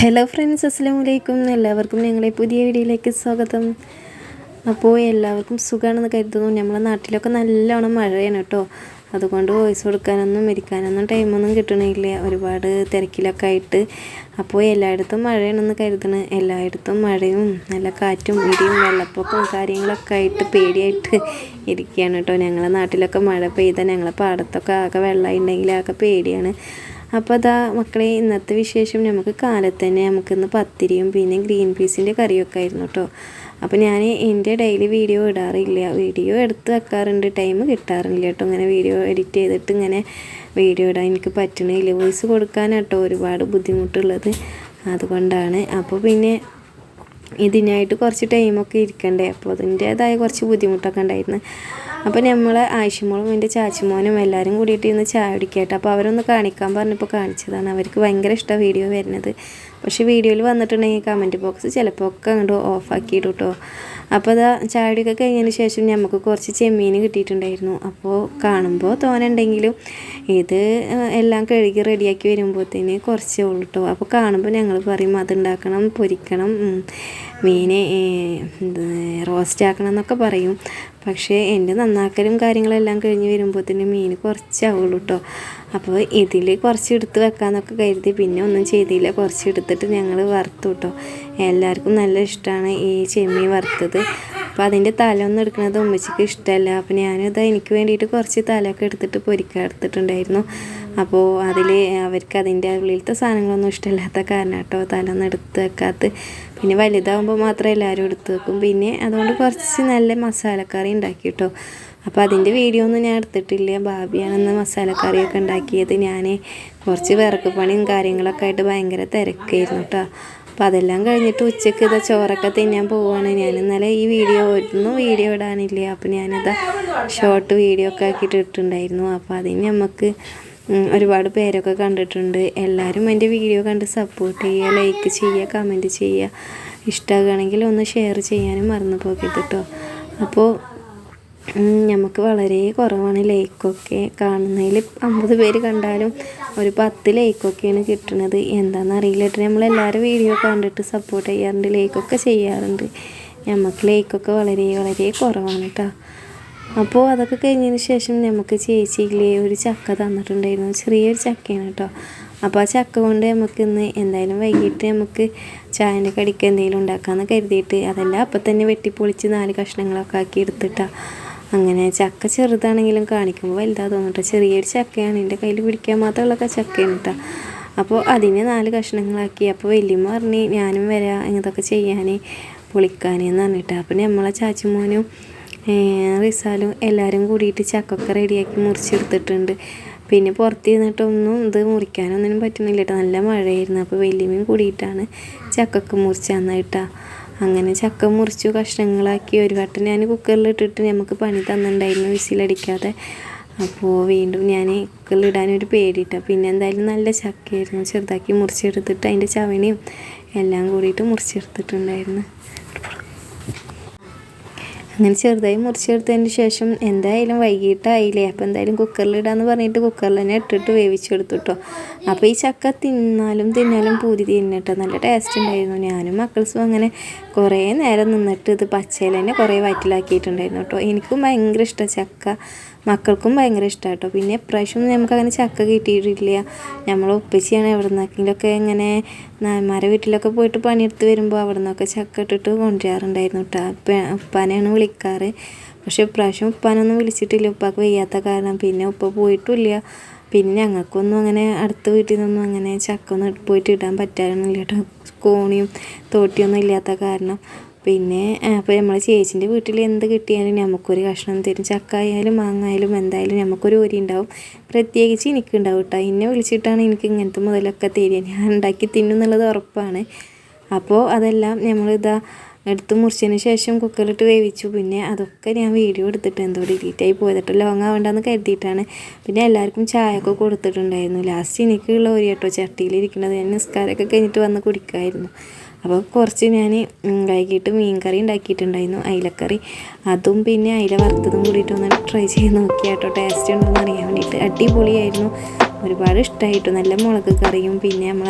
Hello friends അസ്സാം വലൈക്കും എല്ലാവർക്കും ഞങ്ങളെ പുതിയ വീഡിയോയിലേക്ക് സ്വാഗതം. അപ്പോൾ എല്ലാവർക്കും സുഖമാണെന്ന് കരുതുന്നു. നമ്മളെ നാട്ടിലൊക്കെ നല്ലോണം മഴയാണ് കേട്ടോ. അതുകൊണ്ട് വോയിസ് കൊടുക്കാനൊന്നും ഇരിക്കാനൊന്നും ടൈമൊന്നും കിട്ടണില്ല. ഒരുപാട് തിരക്കിലൊക്കെ ആയിട്ട്. അപ്പോൾ എല്ലായിടത്തും മഴയാണെന്ന് കരുതണ്. എല്ലായിടത്തും മഴയും നല്ല കാറ്റും ഇടിയും വെള്ളപ്പൊക്കവും കാര്യങ്ങളൊക്കെ ആയിട്ട് പേടിയായിട്ട് ഇരിക്കുകയാണ് കേട്ടോ. ഞങ്ങളെ നാട്ടിലൊക്കെ മഴ പെയ്താൽ ഞങ്ങളെ പാടത്തൊക്കെ ആകെ വെള്ളമായി ആകെ പേടിയാണ്. അപ്പോൾ അതാ മക്കളെ ഇന്നത്തെ വിശേഷം നമുക്ക് കാലത്ത് തന്നെ നമുക്കിന്ന് പത്തിരിയും പിന്നെ ഗ്രീൻ പീസിന്റെ കറിയൊക്കെ ആയിരുന്നു കേട്ടോ അപ്പോൾ ഞാൻ എന്റെ ഡെയിലി വീഡിയോ ഇടാറില്ല. വീഡിയോ എടുത്ത് വെക്കാറുണ്ട്. ടൈം കിട്ടാറില്ല കേട്ടോ ഇങ്ങനെ വീഡിയോ എഡിറ്റ് ചെയ്തിട്ട് ഇങ്ങനെ വീഡിയോ ഇടാൻ എനിക്ക് പറ്റണില്ല. വോയിസ് കൊടുക്കാനാട്ടോ ഒരുപാട് ബുദ്ധിമുട്ടുള്ളത്. അതുകൊണ്ടാണ്. അപ്പോൾ പിന്നെ ഇതിനായിട്ട് കുറച്ച് ടൈമൊക്കെ ഇരിക്കണ്ടേ. അപ്പോൾ അതിന്റേതായ കുറച്ച് ബുദ്ധിമുട്ടൊക്കെ ഉണ്ടായിരുന്നു. അപ്പോൾ നമ്മൾ ആയിഷമോളും എന്റെ ചാച്ചിമോനും എല്ലാവരും കൂടിയിട്ട് ഇന്ന് ചായ കുടിക്കട്ടെ. അപ്പോൾ അവരൊന്ന് കാണിക്കാൻ പറഞ്ഞപ്പോൾ കാണിച്ചതാണ്. അവർക്ക് ഭയങ്കര ഇഷ്ടമാണ് വീഡിയോ വരുന്നത്. പക്ഷേ വീഡിയോയിൽ വന്നിട്ടുണ്ടെങ്കിൽ കമന്റ് ബോക്സ് ചിലപ്പോൾ ഒക്കെ അങ്ങോട്ട് ഓഫാക്കിയിട്ട് കേട്ടോ അപ്പോൾ അതാ ചായടിയൊക്കെ കഴിഞ്ഞതിന് ശേഷം നമുക്ക് കുറച്ച് ചെമ്മീൻ കിട്ടിയിട്ടുണ്ടായിരുന്നു. അപ്പോൾ കാണുമ്പോൾ തോന്നുന്നുണ്ടെങ്കിലും ഇത് എല്ലാം കഴുകി റെഡിയാക്കി വരുമ്പോഴത്തേന് കുറച്ചേ ഉള്ളൂ കേട്ടോ അപ്പോൾ കാണുമ്പോൾ ഞങ്ങൾ പറയും അതുണ്ടാക്കണം പൊരിക്കണം മീനെ റോസ്റ്റ് ആക്കണം എന്നൊക്കെ പറയും. പക്ഷേ എന്റെ നന്നാക്കലും കാര്യങ്ങളെല്ലാം കഴിഞ്ഞ് വരുമ്പോഴത്തേന് മീൻ കുറച്ചാവുള്ളൂ കേട്ടോ അപ്പോൾ ഇതിൽ കുറച്ച് എടുത്ത് വെക്കാമെന്നൊക്കെ കരുതി പിന്നെ ഒന്നും ചെയ്തില്ല. കുറച്ച് എടുത്തിട്ട് ഞങ്ങൾ വറുത്തു കേട്ടോ എല്ലാവർക്കും നല്ല ഇഷ്ടമാണ് ഈ ചെമ്മീൻ വറുത്തത്. അപ്പോൾ അതിന്റെ തല ഒന്നും എടുക്കുന്നത് ഉമ്മച്ചിക്ക് ഇഷ്ടമല്ല. അപ്പോൾ ഞാനിത് എനിക്ക് വേണ്ടിയിട്ട് കുറച്ച് തലയൊക്കെ എടുത്തിട്ട് പൊരിക്കാൻ എടുത്തിട്ടുണ്ടായിരുന്നു. അപ്പോൾ അതിൽ അവർക്ക് അതിന്റെ ഉള്ളിലത്തെ സാധനങ്ങളൊന്നും ഇഷ്ടമില്ലാത്ത കാരണം കേട്ടോ. തലൊന്നും എടുത്ത് വെക്കാത്ത. പിന്നെ വലുതാകുമ്പോൾ മാത്രമേ എല്ലാവരും എടുത്ത് വെക്കും. പിന്നെ അതുകൊണ്ട് കുറച്ച് നല്ല മസാലക്കറി ഉണ്ടാക്കി കേട്ടോ. അപ്പോൾ അതിന്റെ വീഡിയോ ഒന്നും ഞാൻ എടുത്തിട്ടില്ല. ഭാബിയാണെന്ന് മസാലക്കറിയൊക്കെ ഉണ്ടാക്കിയത് ഞാൻ കുറച്ച് വിറക്ക് പണിയും കാര്യങ്ങളൊക്കെ ആയിട്ട് ഭയങ്കര തിരക്കായിരുന്നു കേട്ടോ. അപ്പോൾ അതെല്ലാം കഴിഞ്ഞിട്ട് ഉച്ചയ്ക്ക് ഇതാ ചോറൊക്കെ തിന്നാൻ പോവുകയാണ് ഞാൻ ഇന്നലെ ഈ വീഡിയോ ഒന്നും വീഡിയോ ഇടാനില്ല. അപ്പോൾ ഞാനിതാ ഷോർട്ട് വീഡിയോ ഒക്കെ ആക്കിയിട്ട് ഇട്ടിട്ടുണ്ടായിരുന്നു. അപ്പോൾ അതിന് നമുക്ക് ഒരുപാട് പേരൊക്കെ കണ്ടിട്ടുണ്ട്. എല്ലാവരും എന്റെ വീഡിയോ കണ്ട് സപ്പോർട്ട് ചെയ്യുക ലൈക്ക് ചെയ്യുക കമന്റ് ചെയ്യുക. ഇഷ്ടമാകുകയാണെങ്കിൽ ഒന്ന് ഷെയർ ചെയ്യാനും മറന്നു പോകരുത് കേട്ടോ അപ്പോൾ നമുക്ക് വളരെ കുറവാണ് ലൈക്കൊക്കെ കാണുന്നതിൽ. അമ്പത് പേര് കണ്ടാലും ഒരു പത്ത് ലൈക്കൊക്കെയാണ് കിട്ടുന്നത് എന്താണെന്ന് അറിയില്ല കേട്ടോ നമ്മളെല്ലാവരും വീഡിയോ കണ്ടിട്ട് സപ്പോർട്ട് ചെയ്യാറുണ്ട് ലൈക്കൊക്കെ ചെയ്യാറുണ്ട്. നമുക്ക് ലൈക്കൊക്കെ വളരെ വളരെ കുറവാണ് കേട്ടോ അപ്പോൾ അതൊക്കെ കഴിഞ്ഞതിന് ശേഷം നമുക്ക് ചേച്ചിയിലെ ഒരു ചക്ക തന്നിട്ടുണ്ടായിരുന്നു. ചെറിയൊരു ചക്കയാണ് കേട്ടോ. അപ്പോൾ ആ ചക്ക കൊണ്ട് നമുക്ക് ഇന്ന് എന്തായാലും വൈകിട്ട് നമുക്ക് ചായന്റെ കടിക്ക് എന്തെങ്കിലും ഉണ്ടാക്കാമെന്ന് കരുതിയിട്ട് അതെല്ലാം അപ്പം തന്നെ വെട്ടിപ്പൊളിച്ച് നാല് കഷ്ണങ്ങളൊക്കെ ആക്കി എടുത്തിട്ടാണ് അങ്ങനെ ചക്ക ചെറുതാണെങ്കിലും കാണിക്കുമ്പോൾ വലുതാ തോന്നിട്ടോ ചെറിയൊരു ചക്കയാണ് എന്റെ കയ്യിൽ പിടിക്കാൻ മാത്രമുള്ള ചക്കയാണ് കേട്ടോ. അപ്പോൾ അതിനെ നാല് കഷ്ണങ്ങളാക്കി അപ്പോൾ വലിയമ്മ പറഞ്ഞ് ഞാനും വരാം ഇതൊക്കെ ചെയ്യാൻ പൊളിക്കാനെന്ന് പറഞ്ഞിട്ട്. അപ്പം നമ്മളെ ചാച്ചിമോനും റിസാലും എല്ലാവരും കൂടിയിട്ട് ചക്കൊക്കെ റെഡിയാക്കി മുറിച്ചെടുത്തിട്ടുണ്ട്. പിന്നെ പുറത്ത് ഇരുന്നിട്ടൊന്നും ഇത് മുറിക്കാനൊന്നിനും പറ്റുന്നില്ല കേട്ടോ നല്ല മഴയായിരുന്നു. അപ്പോൾ വലിയമീൻ കൂടിയിട്ടാണ് ചക്കൊക്കെ മുറിച്ച് തന്നിട്ടാ. അങ്ങനെ ചക്ക മുറിച്ചു കഷ്ണങ്ങളാക്കി ഒരു വട്ടം ഞാൻ കുക്കറിൽ ഇട്ടിട്ട് നമുക്ക് പണി തന്നിട്ടുണ്ടായിരുന്നു വിസിലടിക്കാതെ അപ്പോൾ വീണ്ടും ഞാൻ കുക്കറിലിടാനൊരു പേടിയിട്ടാണ് പിന്നെ എന്തായാലും നല്ല ചക്കയായിരുന്നു. ചെറുതാക്കി മുറിച്ചെടുത്തിട്ട് അതിന്റെ ചവണിയും എല്ലാം കൂടിയിട്ട് മുറിച്ചെടുത്തിട്ടുണ്ടായിരുന്നു. അങ്ങനെ ചെറുതായി മുറിച്ചെടുത്തതിന് ശേഷം എന്തായാലും വൈകിട്ടായില്ലേ. അപ്പോൾ എന്തായാലും കുക്കറിലിടാന്ന് പറഞ്ഞിട്ട് കുക്കറിൽ തന്നെ ഇട്ടിട്ട് വേവിച്ചെടുത്തു കേട്ടോ അപ്പോൾ ഈ ചക്ക തിന്നാലും തിന്നാലും പൂതി തിന്നിട്ടോ നല്ല ടേസ്റ്റ് ഉണ്ടായിരുന്നു. ഞാനും മക്കൾസും അങ്ങനെ കുറേ നേരം നിന്നിട്ട് ഇത് പച്ചയിൽ തന്നെ കുറേ വയറ്റിലാക്കിയിട്ടുണ്ടായിരുന്നു കേട്ടോ. എനിക്കും ഭയങ്കര ഇഷ്ടം ചക്ക. മക്കൾക്കും ഭയങ്കര ഇഷ്ടമാണ് കേട്ടോ പിന്നെ ഇപ്രാവശ്യം നമുക്ക് അങ്ങനെ ചക്ക കിട്ടിയിട്ടില്ല. നമ്മൾ ഒപ്പിച്ചാണ് എവിടെ നിന്നെങ്കിലൊക്കെ ഇങ്ങനെ നായന്മാരെ വീട്ടിലൊക്കെ പോയിട്ട് പണിയെടുത്ത് വരുമ്പോൾ അവിടെ നിന്നൊക്കെ ചക്ക ഇട്ടിട്ട് കൊണ്ടുവരാറുണ്ടായിരുന്നു കേട്ടോ ഉപ്പാനെയാണ് വിളിക്കാറ്. പക്ഷെ ഇപ്രാവശ്യം ഉപ്പാനൊന്നും വിളിച്ചിട്ടില്ല. ഉപ്പാക്ക് വയ്യാത്ത കാരണം പിന്നെ ഉപ്പ പോയിട്ടുമില്ല പിന്നെ ഞങ്ങൾക്കൊന്നും അങ്ങനെ അടുത്ത വീട്ടിൽ നിന്നൊന്നും അങ്ങനെ ചക്ക ഒന്നും പോയിട്ട് ഇടാൻ പറ്റാറില്ല കേട്ടോ കോണിയും തോട്ടിയൊന്നും ഇല്ലാത്ത കാരണം. പിന്നെ അപ്പോൾ നമ്മൾ ചേച്ചിന്റെ വീട്ടിൽ എന്ത് കിട്ടിയാലും നമുക്കൊരു കഷ്ണം തരും. ചക്ക ആയാലും മാങ്ങ ആയാലും എന്തായാലും നമുക്കൊരു ഓരി ഉണ്ടാവും. പ്രത്യേകിച്ച് എനിക്ക് ഉണ്ടാവും കേട്ടോ എന്നെ വിളിച്ചിട്ടാണ് എനിക്ക് ഇങ്ങനത്തെ മുതലൊക്കെ തരിക. ഞാൻ ഉണ്ടാക്കി തിന്നുന്നുള്ളത് ഉറപ്പാണ്. അപ്പോൾ അതെല്ലാം നമ്മളിതാ എടുത്ത് മുറിച്ചതിന് ശേഷം കുക്കറിലിട്ട് വേവിച്ചു. പിന്നെ അതൊക്കെ ഞാൻ വീഡിയോ എടുത്തിട്ട് എന്തോ ഡിലീറ്റായി പോയതിട്ട്. ലോങ് ആവേണ്ടെന്ന് കരുതിയിട്ടാണ്. പിന്നെ എല്ലാവർക്കും ചായ ഒക്കെ കൊടുത്തിട്ടുണ്ടായിരുന്നു ലാസ്റ്റ് എനിക്കുള്ള ഒരു കേട്ടോ ചട്ടിയിലിരിക്കുന്നത്. ഞാൻ നിസ്കാരമൊക്കെ കഴിഞ്ഞിട്ട് വന്ന് കുടിക്കായിരുന്നു. അപ്പോൾ കുറച്ച് ഞാൻ വൈകിട്ട് മീൻ കറി ഉണ്ടാക്കിയിട്ടുണ്ടായിരുന്നു അയിലക്കറി. അതും പിന്നെ അയില വറുത്തതും കൂടിയിട്ട് ഒന്ന് ട്രൈ ചെയ്ത് നോക്കിയാട്ടോ ടേസ്റ്റ് ഉണ്ടോ എന്ന് അറിയാൻ വേണ്ടിയിട്ട്. അടിപൊളിയായിരുന്നു. ഒരുപാട് ഇഷ്ടമായിട്ടു നല്ല മുളക് കറിയും പിന്നെ നമ്മൾ